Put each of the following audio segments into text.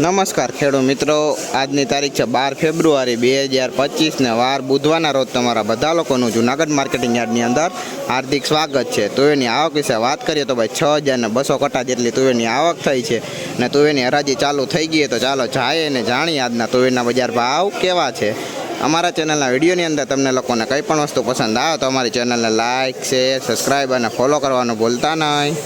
નમસ્કાર ખેડૂત મિત્રો. આજની તારીખ છે બાર ફેબ્રુઆરી બે હજાર પચીસને વાર બુધવારના રોજ તમારા બધા લોકોનું જુનાગઢ માર્કેટિંગ યાર્ડની અંદર હાર્દિક સ્વાગત છે. તુવેરની આવક વિશે વાત કરીએ તો ભાઈ છ હજારને બસો કટા જેટલી તુવેરની આવક થઈ છે ને તુવેરની હરાજી ચાલુ થઈ ગઈ તો ચાલો જાય અને જાણીએ આજના તુવેરના બજાર ભાવ કેવા છે. અમારા ચેનલના વિડીયોની અંદર તમને લોકોને કંઈ પણ વસ્તુ પસંદ આવે તો અમારી ચેનલને લાઇક શેર, સબસ્ક્રાઈબ અને ફોલો કરવાનું ભૂલતા નહીં.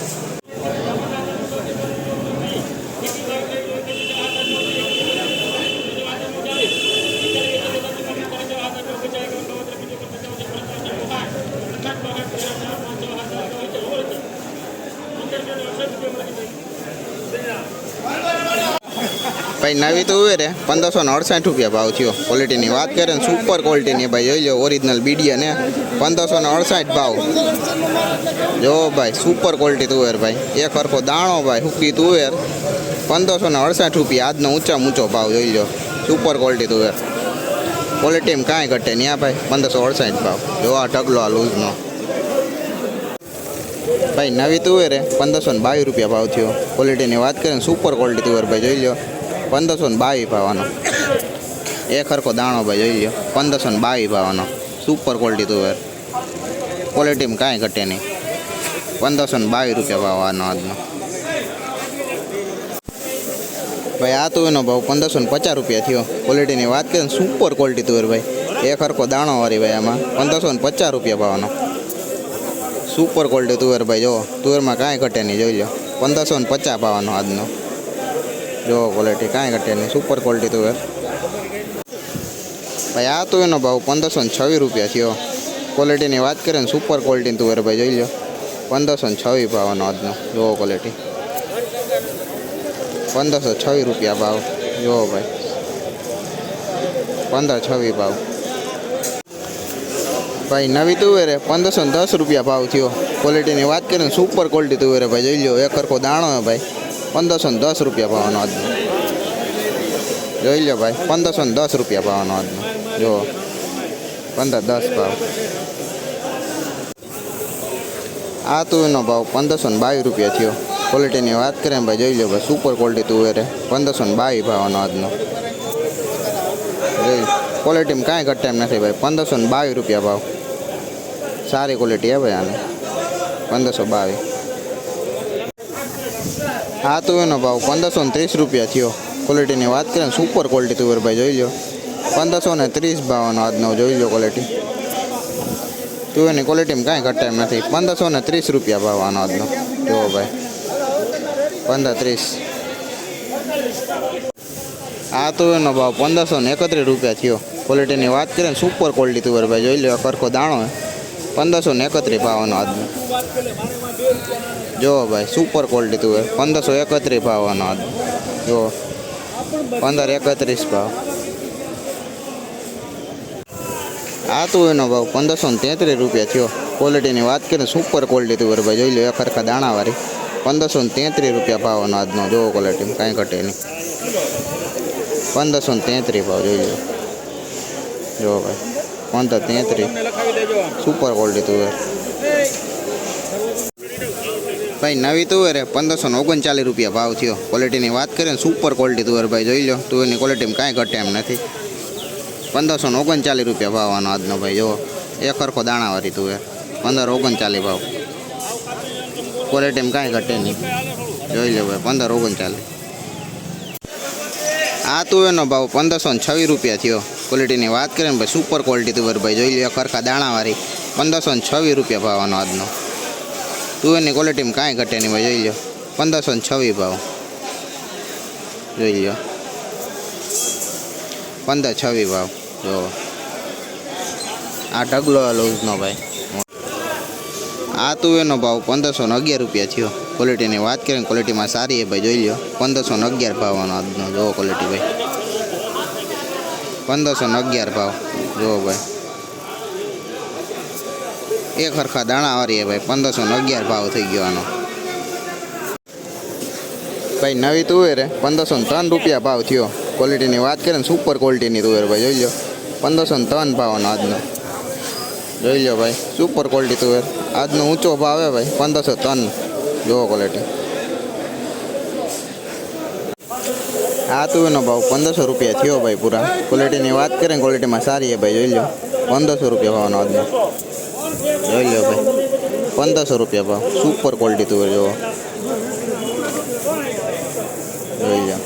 ભાઈ, નવી તો હોય રે. પંદરસો ને અડસઠ રૂપિયા ભાવ થયો ક્વોલિટીની વાત કરીએ ને સુપર ક્વોલિટીની ભાઈ. જોઈ લો ઓરિજિનલ બીડીએ ને પંદરસો ને અડસઠ ભાવ. જો ભાઈ સુપર ક્વોલિટી તુવેર ભાઈ. એક હરખો દાણો ભાઈ હુકી તુવેર પંદરસો ને અડસઠ રૂપિયા આજનો ઊંચા ઊંચો ભાવ, જોઈ લો સુપર ક્વોલિટી તુવેર ક્વોલિટીમાં કાંઈ ઘટે નહીં આ ભાઈ. પંદરસો અડસઠ ભાવ. જો આ ઢગલો આ લૂઝનો ભાઈ, નવી તુવેર પંદરસો ને બાવીસ રૂપિયા ભાવ થયો. ક્વોલિટીની વાત કરીએ સુપર ક્વોલિટી તુવેર ભાઈ, જોઈ લો પંદરસો ને બાવીસ ભાવવાનો એક હરખો દાણો ભાઈ, જોઈ લો પંદરસો ને બાવીસ ભાવવાનો સુપર ક્વોલિટી તુવેર. ક્વોલિટીમાં કાંઈ ઘટે નહીં. પંદરસો ને બાવીસ રૂપિયા ભાવવાનો આજનો. ભાઈ, આ તુવેરનો ભાવ પંદરસો ને પચાસ રૂપિયા થયો. ક્વોલિટીની વાત કરીએ સુપર ક્વોલિટી તુવેર ભાઈ. એક હરખો દાણો વાળી ભાઈ આમાં. પંદરસો ને પચાસ રૂપિયા ભાવવાનો સુપર ક્વોલિટી તુવેર ભાઈ, જો, તુવેરમાં કાંઈ ઘટે નહીં, જોઈ લો. પંદરસો ને પચાસ પાવાનો આજનો. જો ક્વોલિટી કાંઈ ઘટે નહીં, સુપર ક્વોલિટી તુવેર. ભાઈ, આ તુવેરનો ભાવ પંદરસો ને છવ્વીસ રૂપિયા થયો. ક્વોલિટીની વાત કરીએ ને, સુપર ક્વોલિટીની તુવેર ભાઈ, જોઈ લો. પંદરસો ને છવ્વીસ ભાવનો આજનો. જુઓ ક્વોલિટી પંદરસો છવ્વીસ રૂપિયા ભાવ. જુઓ ભાઈ. પંદર છવ્વીસ ભાવ. ભાઈ, નવી તુવેરે પંદરસો ને દસ રૂપિયા ભાવ થયો. ક્વોલિટીની વાત કરીએ ને સુપર ક્વોલિટી તુવેરે ભાઈ, જોઈ લો, એક સરખો દાણો હે ભાઈ. પંદરસો ને દસ રૂપિયા ભાવનો આજનો. જોઈ લો ભાઈ, પંદરસો ને દસ રૂપિયા ભાવનો આજનો. જો, પંદર દસ ભાવ. આ તુવેરનો ભાવ પંદરસો ને બાવીસ રૂપિયા થયો. ક્વોલિટીની વાત કરીએ ભાઈ, જોઈ લો ભાઈ સુપર ક્વોલિટી તુવેરે. પંદરસો ને બાવીસ ભાવનો આજનો. જોઈ ક્વોલિટીમાં કાંઈ ઘટે એમ નથી ભાઈ. પંદરસો ને બાવીસ રૂપિયા ભાવ. સારી ક્વોલિટી હે ભાઈ આને. પંદરસો બાવીસ. આ તુવેરનો ભાવ પંદરસો ને ત્રીસ રૂપિયા થયો. ક્વોલિટીની વાત કરીએ ને સુપર ક્વોલિટી તુવેર ભાઈ જોઈ લો પંદરસો ને ત્રીસ ભાવનો આજનો જોઈ લો ક્વોલિટી તુવેરની ક્વોલિટીમાં કાંઈ ઘટે એમ નથી. પંદરસો ને ત્રીસ રૂપિયા ભાવ આનો આજનો. જુઓ ભાઈ. પંદર ત્રીસ. આ તુવેરનો ભાવ પંદરસો ને એકત્રીસ રૂપિયા થયો. ક્વોલિટીની વાત કરીએ ને સુપર ક્વોલિટી તુવેર ભાઈ, જોઈ લો કરખો દાણો હે પંદરસો ને એકત્રીસ ભાવનો આજનો જુઓ ભાઈ સુપર ક્વોલિટી તુવેર પંદરસો એકત્રીસ ભાવનો આજનો જુઓ પંદર એકત્રીસ ભાવ. આ તુવેરનો ભાવ પંદરસો ને તેત્રીસ રૂપિયા થયો. ક્વોલિટીની વાત કરીએ ને સુપર ક્વોલિટી તુવેર ભાઈ, જોઈ લો એક સરખા દાણાવાળી. પંદરસો ને તેત્રીસ રૂપિયા ભાવનો આજનો જુઓ ક્વોલિટી કાંઈ ઘટે નહીં. પંદરસો ને તેત્રીસ ભાવ, જોઈ લો જો ભાઈ પંદર તેત્રીસ સુપર ક્વોલિટી તુવેર ભાઈ, નવી તુવેર પંદરસો ને ઓગણચાલીસ રૂપિયા ભાવ થયો. ક્વોલિટીની વાત કરીએ સુપર ક્વોલિટી તુવેર ભાઈ, જોઈ લો તુવેરની ક્વોલિટીમાં કાંઈ ઘટે એમ નથી. પંદરસો ને ઓગણચાલીસ રૂપિયા ભાવ આનો આજનો ભાઈ, જો. એક સરખો દાણાવાળી તુવેર પંદર ઓગણચાલીસ ભાવ. ક્વોલિટીમાં કાંઈ ઘટે નહીં. જોઈ લો ભાઈ પંદર ઓગણચાલીસ. આ તુવેરનો ભાવ પંદરસો ને છવ્વીસ રૂપિયા થયો. ક્વોલિટીની વાત કરીએ ને, ભાઈ સુપર ક્વોલિટી તુવેર ભાઈ. જોઈ લો ખરખા દાણાવાળી, પંદરસો ને છવ્વીસ રૂપિયા ભાવવાનો આજનો. તુવેરની ક્વોલિટીમાં કાંઈ ઘટે નહીં ભાઈ, જોઈ લો પંદરસો ને છવ્વીસ ભાવ. જોઈ લો પંદર છવ્વીસ ભાવ. જો. આ ઢગલો લૂઝનો ભાઈ. આ તુવેરનો ભાવ પંદરસો ને અગિયાર રૂપિયા થયો. ક્વોલિટીની વાત કરીએ ક્વોલિટીમાં સારી છે ભાઈ, જોઈ લો પંદરસો ને અગિયાર ભાવવાનો આજનો જોવો ક્વોલિટી ભાઈ. પંદરસો ને અગિયાર ભાવ. જુઓ ભાઈ. એક સરખા દાણા વારીએ ભાઈ, પંદરસો ને અગિયાર ભાવ થઈ ગયો આનો. ભાઈ, નવી તુવેર પંદરસો ને ત્રણ રૂપિયા ભાવ થયો. ક્વોલિટીની વાત કરીએ ને સુપર ક્વોલિટીની તુવેર ભાઈ, જોઈ લો પંદરસો ને ત્રણ ભાવનો આજનો. જોઈ લો ભાઈ સુપર ક્વોલિટી તુવેર આજનો ઊંચો ભાવ હે ભાઈ, પંદરસો ત્રણ. જુઓ ક્વોલિટી આ તુવેરનો ભાવ પંદરસો રૂપિયા થયો ભાઈ પૂરા. ક્વોલિટીની વાત કરીએ ક્વોલિટીમાં સારી છે ભાઈ, જોઈ લો પંદરસો રૂપિયા ભાવનો આજનો. જોઈ લો ભાઈ. પંદરસો રૂપિયા ભાવ. સુપર ક્વોલિટી તુવેર જોવો. જોઈ લો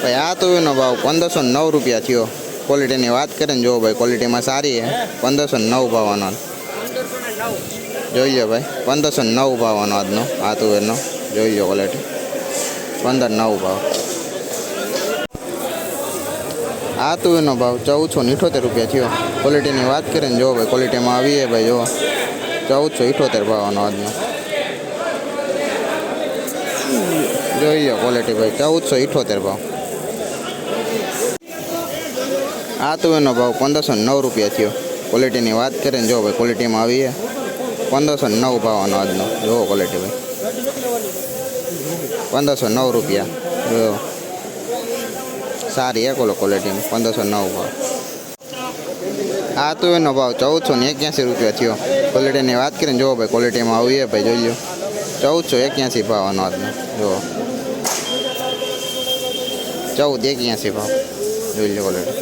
ભાઈ, આ તુવેરનો ભાવ પંદરસો નવ રૂપિયા થયો. ક્વોલિટીની વાત કરીએ ને જોવો ભાઈ ક્વોલિટીમાં સારી છે. પંદરસો નવ ભાવનો. જોઈ લો ભાઈ, પંદરસો નવ ભાવનો આજનો. આ તુવેરનો જોઈ લો ક્વોલિટી પંદર નવ ભાવ. આ તુવેરનો ભાવ ચૌદસો ઇઠોતેર રૂપિયા થયો. ક્વોલિટીની વાત કરીએ ને જો ભાઈ ક્વોલિટીમાં આવીએ ભાઈ, જો. ચૌદસો ઇઠોતેર ભાવનો આજનો. જોઈ લો ક્વોલિટી ભાઈ, ચૌદસો ઇઠોતેર ભાવ. આ તુવેરનો ભાવ પંદરસો નવ રૂપિયા થયો. ક્વોલિટીની વાત કરીએ ને જો ભાઈ ક્વોલિટીમાં આવીએ. પંદરસો નવ ભાવનો આજનો. જુઓ ક્વોલિટી ભાઈ. પંદરસો નવ રૂપિયા. જો. સારી એકોલો ક્વોલિટી પંદરસો નવ ભાવ. આ તો એનો ભાવ ચૌદસો ને એક્યાસી રૂપિયા થયો. ક્વોલિટીની વાત કરીને જુઓ ભાઈ ક્વોલિટીમાં આવીએ ભાઈ, જોઈ લો ચૌદસો એક્યાસી ભાવ આનો આજનો. જુઓ ચૌદ એક્યાસી ભાવ. જોઈ લો ક્વોલિટી